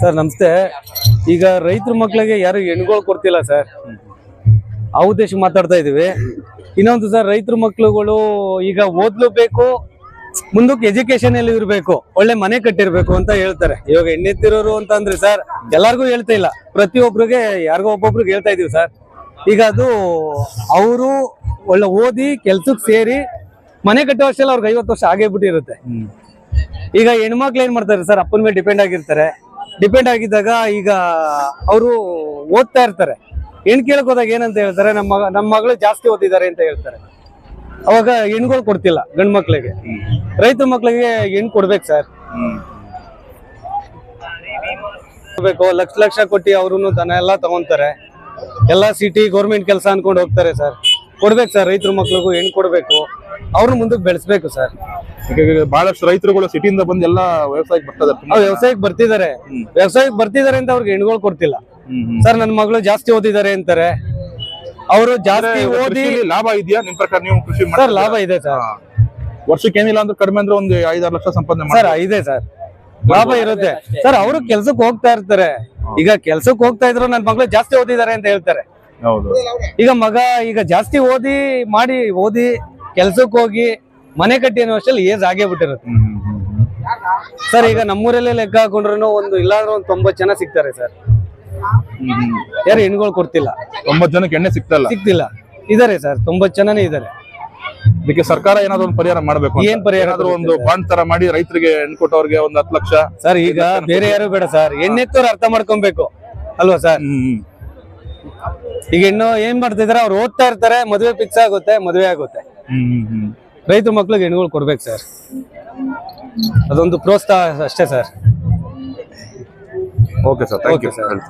Sir ನಮಸ್ತೆ. ಈಗ ರೈತರ ಮಕ್ಕಳಿಗೆ ಯಾರು ಹೆಣ್ಗಳು ಕೊಡ್ತಿಲ್ಲ ಸರ್. ಆ ಉದ್ದೇಶ ಮಾತಾಡ್ತಾ ಇದೀವಿ. ಇನ್ನೊಂದು ಸರ್ ರೈತರ ಮಕ್ಕಳುಗಳು ಈಗ ಓದ್ಲು ಬೇಕು ಮುಂದಕ್ಕೆ ಎಜುಕೇಶನ್ ಅಲ್ಲಿ ಇರ್ಬೇಕು ಒಳ್ಳೆ ಮನೆ ಕಟ್ಟಿರ್ಬೇಕು ಅಂತ ಹೇಳ್ತಾರೆ. ಇವಾಗ ಹೆಣ್ಣೆತ್ತಿರೋರು ಅಂತ ಅಂದ್ರೆ ಸರ್ ಎಲ್ಲಾರ್ಗೂ ಹೇಳ್ತಾ ಇಲ್ಲ. ಪ್ರತಿಯೊಬ್ಬರಿಗೆ ಯಾರಿಗೋ ಒಬ್ಬೊಬ್ರಿಗೆ ಹೇಳ್ತಾ ಇದೀವಿ ಸರ್. ಈಗ ಅದು ಅವರು ಒಳ್ಳೆ ಓದಿ ಕೆಲ್ಸಕ್ಕೆ ಸೇರಿ ಮನೆ ಕಟ್ಟೋ ವರ್ಷ ಅವ್ರಿಗೆ ಐವತ್ತು ವರ್ಷ ಆಗೇ ಬಿಟ್ಟಿರುತ್ತೆ. ಈಗ ಹೆಣ್ಮಕ್ಳು ಏನ್ ಮಾಡ್ತಾರೆ ಸರ್ ಅಪ್ಪನ ಮೇಲೆ ಡಿಪೆಂಡ್ ಆಗಿರ್ತಾರೆ. ಡಿಪೆಂಡ್ ಆಗಿದ್ದಾಗ ಈಗ ಅವರು ಓದ್ತಾ ಇರ್ತಾರೆ. ಹೆಣ್ ಕೇಳಕ್ ಹೋದಾಗ ಏನಂತ ಹೇಳ್ತಾರೆ, ನಮ್ಮ ನಮ್ಮ ಮಗಳು ಜಾಸ್ತಿ ಓದಿದ್ದಾರೆ ಅಂತ ಹೇಳ್ತಾರೆ. ಅವಾಗ ಹೆಣ್ಗಳು ಕೊಡ್ತಿಲ್ಲ ಗಂಡ್ ಮಕ್ಳಿಗೆ. ರೈತ ಮಕ್ಳಿಗೆ ಹೆಣ್ ಕೊಡ್ಬೇಕು ಸರ್. ಬೇಕು ಲಕ್ಷ ಲಕ್ಷ ಕೊಟ್ಟು ಅವ್ರು ದನ ಎಲ್ಲ ತಗೊಂತಾರೆ. ಎಲ್ಲ ಸಿಟಿ ಗೌರ್ಮೆಂಟ್ ಕೆಲಸ ಅನ್ಕೊಂಡು ಹೋಗ್ತಾರೆ ಸರ್. ಕೊಡ್ಬೇಕು ಸರ್, ರೈತರ ಮಕ್ಳಿಗೂ ಹೆಣ್ ಕೊಡ್ಬೇಕು. ಅವ್ರನ್ನ ಮುಂದಕ್ಕೆ ಬೆಳೆಸ್ಬೇಕು ಸರ್. ಈಗ ಬಹಳಷ್ಟು ರೈತರುಗಳು ಸಿಟಿಯಿಂದ ಬಂದು ಎಲ್ಲ ವ್ಯವಸಾಯಕ್ಕೆ ಬರ್ತಾರೆ. ಅವ್ರು ವ್ಯವಸಾಯಕ್ಕೆ ಬರ್ತಿದ್ದಾರೆ. ವ್ಯವಸಾಯಕ್ಕೆ ಬರ್ತಿದ್ದಾರೆ ಅಂತ ಅವ್ರಿಗೆ ಹೆಣ್ಗಳು ಕೊಡ್ತಿಲ್ಲ. ಸರ್ ನನ್ನ ಮಗಳು ಜಾಸ್ತಿ ಓದಿದ್ದಾರೆ ಅಂತಾರೆ. ಅವರು ಜಾಸ್ತಿ ಓದಿ ಲಾಭ ಇದೆಯಾ? ನಿಮ್ ಪ್ರಕಾರ ನೀವು ಕೃಷಿ ಸರ್ ಲಾಭ ಇದೆ ಸರ್? ವರ್ಷಕ್ಕೆ ಏನಿಲ್ಲ ಅಂದ್ರೆ ಕಡಿಮೆ ಅಂದ್ರೆ ಒಂದು ಐದಾರು ಲಕ್ಷ ಸಂಪಾದನೆ ಸರ್ ಇದೆ ಸರ್. ಲಾಭ ಇರುತ್ತೆ. ಸರ್ ಅವರು ಕೆಲ್ಸಕ್ಕೆ ಹೋಗ್ತಾ ಇರ್ತಾರೆ. ಈಗ ಕೆಲ್ಸಕ್ಕೆ ಹೋಗ್ತಾ ಇದ್ರು ನನ್ನ ಮಗಳು ಜಾಸ್ತಿ ಓದಿದ್ದಾರೆ ಅಂತ ಹೇಳ್ತಾರೆ. ಹೌದು. ಈಗ ಮಗ ಈಗ ಜಾಸ್ತಿ ಓದಿ ಮಾಡಿ ಓದಿ ಕೆಲ್ಸಕ್ಕೆ ಹೋಗಿ ಮನೆ ಕಟ್ಟಿ ಅನ್ನೋ ವರ್ಷದಲ್ಲಿ ಏಜ್ ಆಗೇ ಬಿಟ್ಟಿರುತ್ತೆ. ಸರ್ ಈಗ ನಮ್ಮೂರಲ್ಲೇ ಲೆಕ್ಕ ಹಾಕೊಂಡ್ರು ಒಂದು ಇಲ್ಲಾಂದ್ರೆ ಒಂದು ತೊಂಬತ್ತು ಜನ ಸಿಗ್ತಾರೆ ಸರ್. ಯಾರು ಹೆಣ್ಗಳು ಕೊಡ್ತಿಲ್ಲ. ಒಂಬತ್ತು ಜನಕ್ಕೆ ಎಣ್ಣೆ ಸಿಗ್ತಲ್ಲ? ಸಿಗ್ತಿಲ್ಲ. ಇದಾರೆ ಸರ್ ತೊಂಬತ್ತು ಜನನೇ ಇದಾರೆ. ಇದಕ್ಕೆ ಸರ್ಕಾರ ಏನಾದ್ರು ಒಂದು ಪರಿಹಾರ ಮಾಡಬೇಕು. ಏನ್ ಪರಿಹಾರ ಏನಾದ್ರು ಒಂದು? ಬಾಂಡ್ ತರ ಮಾಡಿ ರೈತರಿಗೆ ಹೆಣ್ಣು ಕೊಟ್ಟವ್ರಿಗೆ ಒಂದು ಹತ್ತು ಲಕ್ಷ. ಸರ್ ಈಗ ಬೇರೆ ಯಾರು ಬೇಡ ಸರ್. ಹೆಣ್ಣೆತ್ತವ್ರು ಅರ್ಥ ಮಾಡ್ಕೊಬೇಕು. ಅಲ್ವಾ ಸರ್. ಈಗ ಹೆಣ್ಣು ಏನ್ ಮಾಡ್ತಿದಾರೆ ಅವ್ರು ಓದ್ತಾ ಇರ್ತಾರೆ ಮದುವೆ ಫಿಕ್ಸ್ ಆಗುತ್ತೆ ಮದುವೆ ಆಗುತ್ತೆ. ರೈತರ ಮಕ್ಳಿಗೆ ಹೆಣ್ಗಳು ಕೊಡ್ಬೇಕು ಸರ್. ಅದೊಂದು ಪ್ರೋತ್ಸಾಹ ಅಷ್ಟೇ sir. Okay sir thank you sir